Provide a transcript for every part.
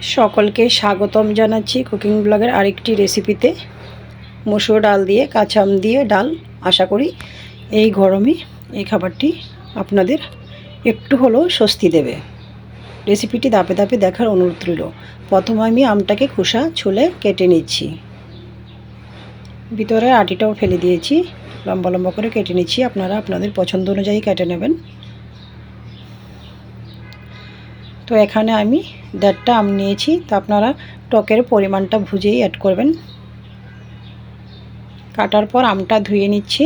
সকলকে স্বাগতম জানাচ্ছি কুকিং ব্লগের আরেকটি রেসিপিতে। মুসুর ডাল দিয়ে কাঁচা আম দিয়ে ডাল। আশা করি এই গরমে এই খাবারটি আপনাদের একটু হলেও স্বস্তি দেবে। রেসিপিটি দাপে দাপে দেখার অনুরোধ রইল। প্রথমে আমি আমটাকে খোসা ছুলে কেটে নিচ্ছি। ভিতরে আটিটাও ফেলে দিয়েছি। লম্বা লম্বা করে কেটে নিচ্ছি। আপনারা আপনাদের পছন্দ অনুযায়ী কেটে নেবেন। তো এখানে আমি দেড়টা আম নিয়েছি, তো আপনারা টকের পরিমাণটা ভুজেই অ্যাড করবেন। কাটার পর আমটা ধুয়ে নিচ্ছি।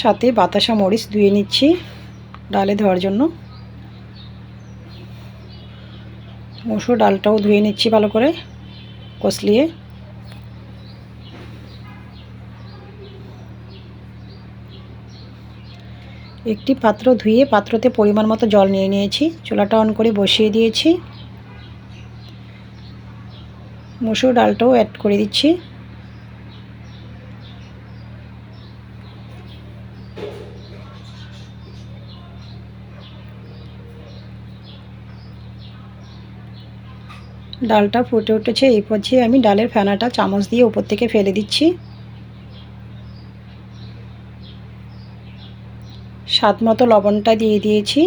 সাথে বাতাসা মরিচ ধুয়ে নিচ্ছি ডালে ধোয়ার জন্য। মসুর ডালটাও ধুয়ে নিচ্ছি ভালো করে, কষলিয়ে। একটি পাত্র ধুয়ে পাত্রতে পরিমাণ মতো জল নিয়ে নিয়েছি। চুলাটা অন করে বসিয়ে দিয়েছি। মুসুর ডালটাও অ্যাড করে দিচ্ছি। ডালটা ফুটে উঠেছে, এই পর্যায়ে আমি ডালের ফেনাটা চামচ দিয়ে উপর থেকে ফেলে দিচ্ছি। স্বাদ মতো লবণটা দিয়ে দিয়েছি।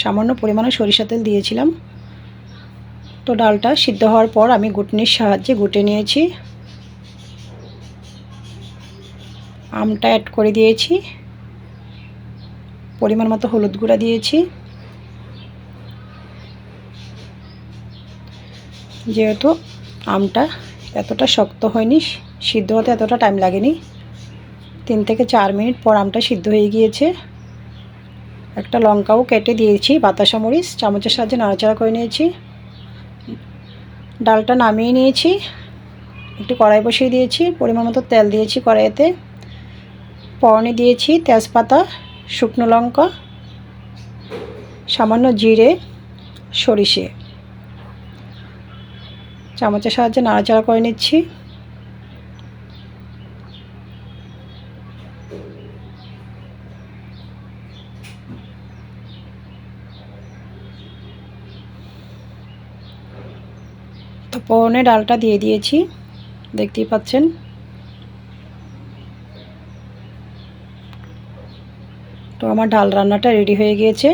সামান্য পরিমাণে সরিষা তেল দিয়েছিলাম। তো ডালটা সিদ্ধ হওয়ার পর আমি গুটনির সাহায্যে গুটে নিয়েছি। আমটা অ্যাড করে দিয়েছি। পরিমাণ মতো হলুদ গুঁড়া দিয়েছি। যেহেতু আমটা এতটা শক্ত হয়নি, সিদ্ধ হতে এতটা টাইম লাগেনি, তিন থেকে চার মিনিট পর আমটা সিদ্ধ হয়ে গিয়েছে। একটা লঙ্কাও কেটে দিয়েছি, বাতাসা মরিচ, চামচের সাহায্যে নাড়াচাড়া করে নিয়েছি। ডালটা নামিয়ে নিয়েছি, একটু কড়াই বসিয়ে দিয়েছি, পরিমাণ মতো তেল দিয়েছি কড়াইতে। পরনে দিয়েছি তেজপাতা, শুকনো লঙ্কা, সামান্য জিরে, সরিষে। চামচের সাহায্যে নাড়াচাড়া করে নিচ্ছি। তো পরনে ডালটা দিয়ে দিয়েছি। দেখতেই পাচ্ছেন। তো আমার ডাল রান্নাটা রেডি হয়ে গিয়েছে।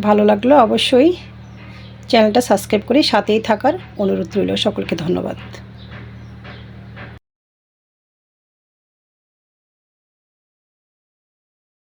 ভালো লাগল অবশ্যই। চ্যানেলটা সাবস্ক্রাইব করে সাথেই থাকার অনুরোধ রইল। সকলকে ধন্যবাদ।